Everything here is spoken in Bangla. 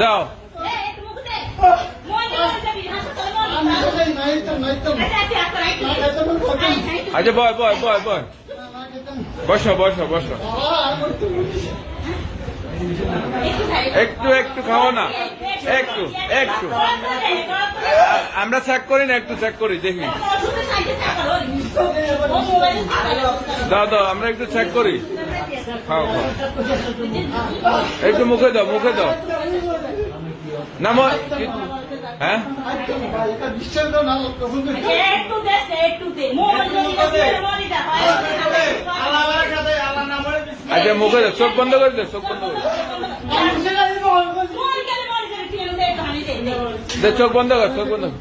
দাও। আচ্ছা বয় বয় বয় বয়। বসো বসো বসো। একটু একটু খাও না। একটু একটু। আমরা চেক করি না, একটু চেক করি, দেখি। দাও দাও, আমরা একটু চেক করি। খাও। একটু মুখে দাও মুখে দাও। হ্যাঁ দে দে দা আচ্ছা মুখে চোখ বন্ধ করে দাও চোখ বন্ধ করে দে। দে দে চোখ বন্ধ কর, চোখ বন্ধ কর।